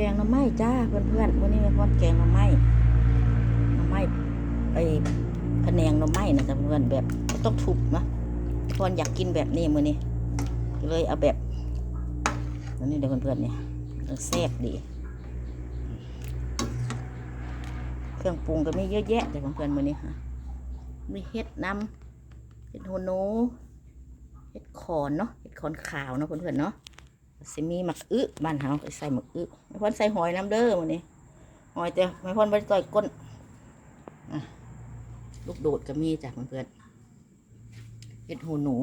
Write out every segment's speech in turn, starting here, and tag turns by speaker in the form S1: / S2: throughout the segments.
S1: กงหน่อไม้จ้าเพื่อนๆวันนี้แม่พรแกงหน่อไม้หน่อไม้ไอ้พะแนงหน่อไม้นะจ้ะเพื่อนแบบต้องทุบนะแม่พรอยากกินแบบนี้มือนี้เลยเอาแบบอันนี้เดี๋ยวเพื่อนๆเนี่ยแซ่บดี เครื่องปรุงก็ไมีเยอะแยะจ้ะเพื่อนๆมือนี้ค่ะมีเห็ดน้ำเห็ดโฮโนเห็ดขอนเนาะเห็ดขอนขาวเนาะเพื่อนๆเนาะ สิมีหมักอึบ้านเฮาใส่หมักอึไม่พ้นใส่หอยน้ำเด้อมื้อนี้หอยแต่ไม่พ้นไปต่อยก้นลูกโดดก็มีจ้ะเพื่อนๆเห็ดหูหนู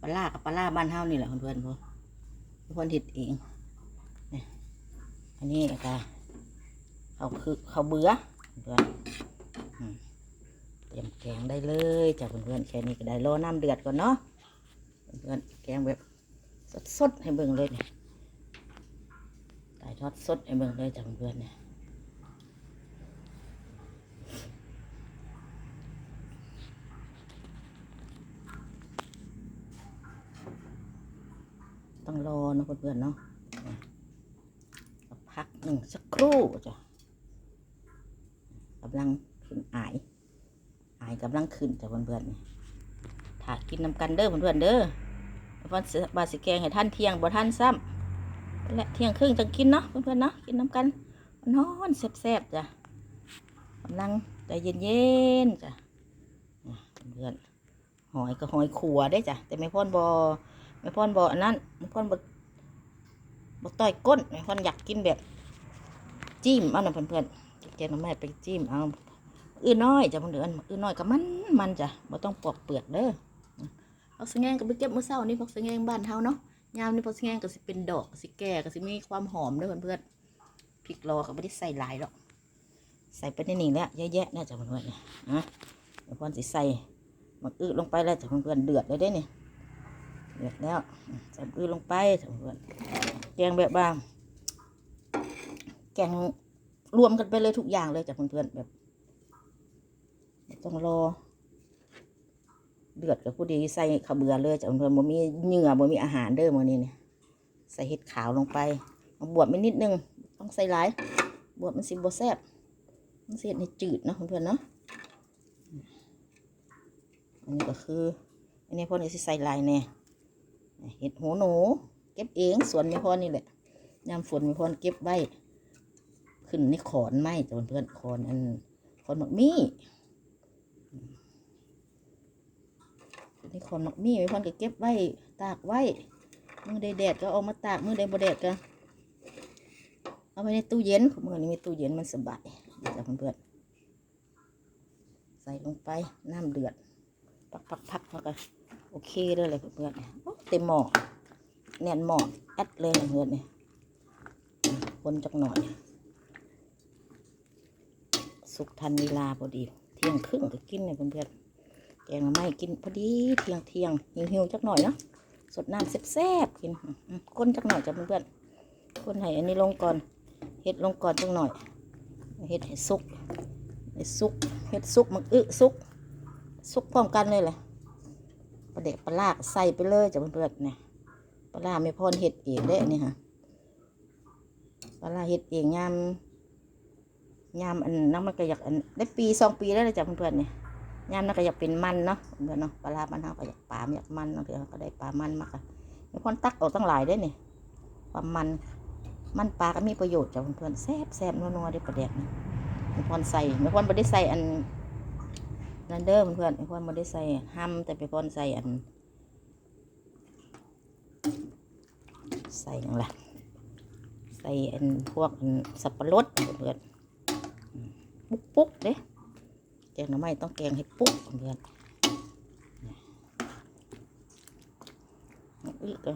S1: ปลาล่ากับปลาล่าบ้านเฮานี่แหละเพื่อนๆพ่อไม่พ้นเห็ดเองนี่อันนี้ก็เขาคือเขาเบื่อเพื่อนเตรียมแกงได้เลยจ้ะเพื่อนๆแค่นี้ก็ได้รอน้ำเดือดก่อนเนาะเพื่อนๆแกงแบบ สดสดให้เบิ่งเลยเนี่ยถ่ายทอดสดให้เบิ่งเลยจากเพื่อนเนี่ยต้องรอเนาะเพื่อนๆเนาะพักหนึ่งสักครู่จ้ะกำลังขึ้นอาย อายกำลังขึ้นจ้ะเพื่อนๆเนี่ยถ้ากินน้ำกันเด้อเพื่อนๆเด้อ วันสิบาสิแกงให้ท่านเที่ยงบ่ท่านซ้ำและเที่ยงครึ่งจังกินเนาะเพื่อนๆเนาะกินน้ำกันนอนแซ่บๆจ้ะกำลังใจเย็นๆจ้ะเพื่อนหอยก็หอยขัวได้จ้ะแต่ไม่พ่นบ่ไม่พ่นบ่อันนั้นไม่พ่นบ่บ่ต่อยก้นไม่พ่นอยากกินแบบ จิ้มเอาหน่อยเพื่อนๆแกงน้ำแม่ไปจิ้มเอาอื้อน้อยจ้ะเพื่อนๆอื้อน้อยก็มันมันจ้ะบ่ต้องปอกเปลือกเด้อ ผักสะแงงก็ไปเก็บเมื่อเช้านี่ผักสะแงงบ้านเฮาเนาะยามนี่ผักสะแงงก็สิเป็นดอกสิแก่ก็สิมีความหอมด้อเพื่อนๆพริกรอก็ไม่ได้ใส่หลายหรอกใส่ไปในนี่และเยอะแยะน่าจะเพื่อนๆเนี่ยนะเดี๋ยวพ่อนสิใส่มักอื้อลงไปแล้วจ้ะเพื่อนๆเดือดเลยเด้เนี่ยเดือดแล้วใส่อื้อลงไปจะเพื่อนๆแกงแบบบางแกงรวมกันไปเลยทุกอย่างเลยจ้ะเพื่อนๆแบบ ต้องรอ เดือดกับผู้ดีใส่ข้าวเบื่อเลยจ้ะเพื่อนๆบ่มีเหงื่อบ่มีอาหารเด้อมื้อนี้เนี่ยใส่เห็ดขาวลงไปเอาบวบไปนิดนึงต้องใส่หลายบวบมันสิบ่แซ่บมันสิเฮ็ดให้จืดเนาะเพื่อนๆเนาะอันนี้ก็คืออันนี้พ่อนี่สิใส่หลายแน่เห็ดหูหนูเก็บเองสวนมีพ่อนี่แหละยามฝนมีพ่อเก็บไว้ขึ้นในขอนไม้จ้ะเพื่อนๆขอนอันขอนหมกมี่ นี่คนมักมีไว้พอนก็เก็บไว้ตากไว้มือใดแดดก็เอามาตากมือใดบ่แดดก็เอาไว้ในตู้เย็นของมือนี้มีตู้เย็นมันสบายเดี๋ยวจะเพื่อนๆใส่ลงไปน้ำเดือดพักพักพักแล้วก็โอเคเลยเลยเพื่อนๆเต็มหม้อแน่นหม้อแอดเลยเพื่อนเนี่ยคนจักหน่อย สุกทันเวลาพอดี เที่ยงครึ่งก็กินเนี่ยเพื่อนๆ แกงไม้กินพอดีเที่ยงเที่ยงหิวหิวจักหน่อยเนาะสดน้ำแซ่บๆกินก้นจักหน่อยจ้ะเพื่อนๆก้นให้อันนี้ลงก่อนเห็ดลงก่อนจักหน่อยเห็ดให้สุกให้สุกเห็ดสุกมันอึสุกสุกพร้อมกันเลยแหละปลาเด็กปลาลากใส่ไปเลยจ้ะเพื่อนๆเนี่ยปลาลาไม่พอนเห็ดเองได้นนี้ค่ะปลาลาเห็ดเองยามยามอันนั้นมันก็อยากอันได้ปีสองปีแล้วเลยจ้ะเพื่อนๆเนี่ย ยามนั้นก็อยากเป็นมันเนาะเพื่อนเนาะปลาร้ามันเฮาก็อยากปลาอยากมันเนาะเดี๋ยวก็ได้ปลามันมากอะมีคนตักออกตั้งหลายได้เนี่ยความมัน มันปลาก็มีประโยชน์จ้ะเพื่อนแซ่บแซ่บนัวๆได้ประเด็กนี่มีคนใส่มีคนไม่ได้ใส่อันนั่นเด้อเพื่อนมีคนไม่ได้ใส่ห้ำแต่ไปคนใส่อัน ใส่ยังล่ะใส่อันพวกอันสับปะรดเพื่อนๆปุ๊กๆเด้ งหน่อไม้ต้องแกงให้ปุ๊บเพื่อนอีกก็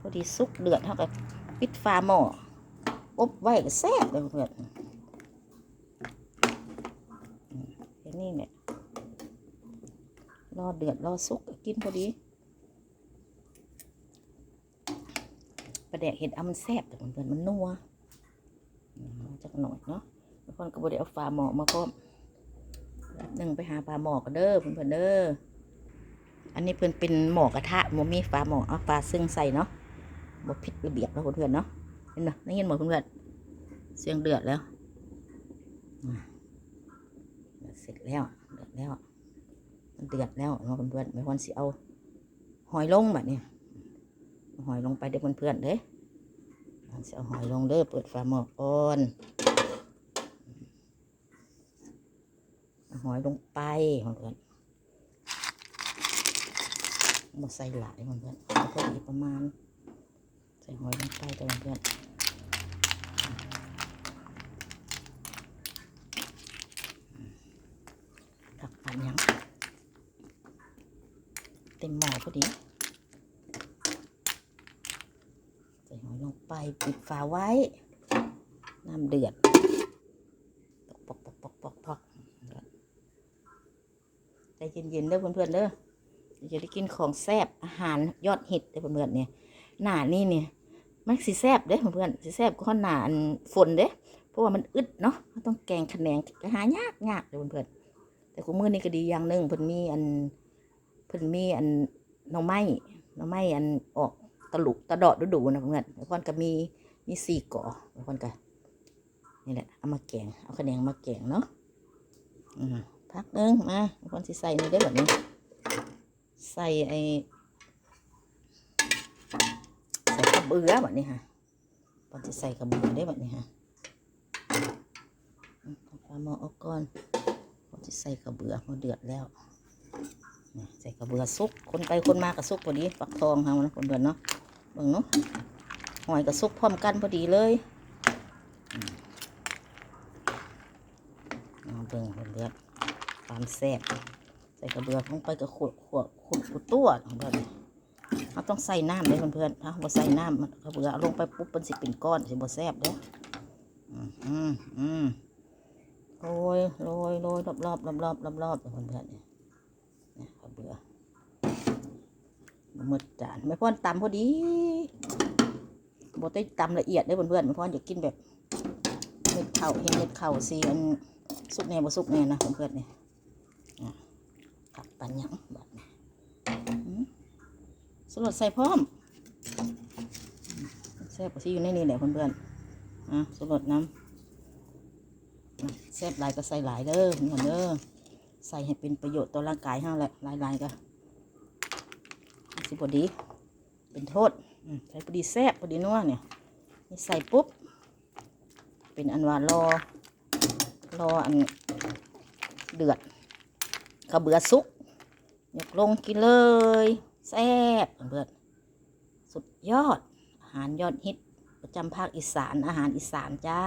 S1: พอดีสุกเดือดเท่ากับปิดฝาหม้ออบไว้ก็แซ่บเลยเพื่อนแค่นี้เนี่ยรอเดือดรอสุกกินพอดีประแดกเห็ดเอามันแซ่บแต่เพื่อนมันนัวจักหน่อยเนาะบางคนก็บ่ได้เอาฝาหม้อมาพร้อม หนึ่งไปหาปลาหมอกกันเด้อเพื่อนเด้ออันนี้เพื่อนเป็นหมอกระทะโมมีปลาหมอเอาปลาซึ่งใส่เนาะบ่ผิดระเบียบแล้วเพื่อนเนาะเห็นไหมได้ยินหมดเพื่อนเสียงเดือดแล้วเสร็จแล้วเดือดแล้วมันเดือดแล้วเนาะเพื่อนไม่ควรสิเอาหอยลงแบบนี้หอยลงไปเด้อเพื่อนๆเด้เอาสิเอาหอยลงเด้อเปิดฝาหม้อก่อนเอา หอยลงไปเพื่อนๆมาใส่หลายเพื่อนๆเอาพอดีประมาณ ใส่หอยลงไปแต่เพื่อนๆตักปันยังเต็มหม้อพอดี ใส่หอยลงไปปิดฝาไว้ น้ำเดือดปอกปอกปอกปอกปอกใจ เย็นๆเด้อเพื่อนๆเด้อจะได้กินของแซ่บอาหารยอดฮิตเด้อเพื่อนๆเนี่ยหนานี่เนี่ยมันสีแซบเด้เพื่อนๆสีแซบก็หนาอันฝนเด้เพราะว่ามันอึดเนาะต้องแกงขะแนงหายากยากเลยเพื่อนๆแต่คุณมือนี่ก็ดีอย่างหนึ่งเพิ่นมีอันเพิ่นมีอันน่อไม้น่อไม้อันออกตะลุกตะดอดดูๆนะเพื่อนแล้วคนก็มีมีสี่ก่อแล้วคนก็นี่แหละเอามาแกงเอาขะแนงมาแกงเนาะอืม พักนึงมาคนสิใส่นี่ได้แบบนี้ ใส่ไอใส่กระเบือแบบนี้ฮะตอนจะใส่กระเบือได้แบบนี้ฮะปลาหมอออกก่อนตอนจะใส่กระเบือมาเดือดแล้วใส่กระเบือซุกคนไปคนมากับซุกพอดีปักทองเฮานะคนเดือนเนาะเบิ่งเนาะหอยกับซุกพร้อมกันพอดีเลยเอาเบิ่งคนเดือด ความแซ่บใส่กระเบือลงไปกับขวดขวดขวดขวดตัวของเดือนเราต้องใส่น้ำเลยเพื่อนๆถ้าบ่ใส่น้ำมันเบือเอาลงไปปุ๊บมันสิเป็นก้อนสิบ่แซ่บเด้ออืมอืมอืมโรยโรยโรยรอบรอบรอบรอบรอบรอบๆเพื่อนเนี่ยเนี่ยเขาเบือหมืดจานไม่พอนตำพอดีบ่ได้ตำละเอียดเด้อเพื่อนๆไม่พอนอยากกินแบบเม็ดเข่าเห็นเม็ดเข่าสีอันสุกแน่บ่สุกแน่นะเพื่อนๆเนี่ยอะกลับ ปันยังบบนี้สลดใส่พร้อมแซ่บกว่าที่อยู่ในนี่แหละเพื่อนๆอะสลดน้ำแซ่บหลายก็ใส่หลายเด้อเพื่อนเด้อใส่ให้เป็นประโยชน์ต่อร่างกายเฮาแหละหลายๆก็สิพอดี เป็นโทษใส่พอดีแซ่บพอดีนัวเนี่ยนี่ใส่ปุ๊บ เป็นอันว่ารอรออันเดือดกระเบือสุก ยกลงกินเลยแซ่บเพื่อนสุดยอด อาหารยอดฮิต ประจำภาคอีสานอาหารอีสานจ้า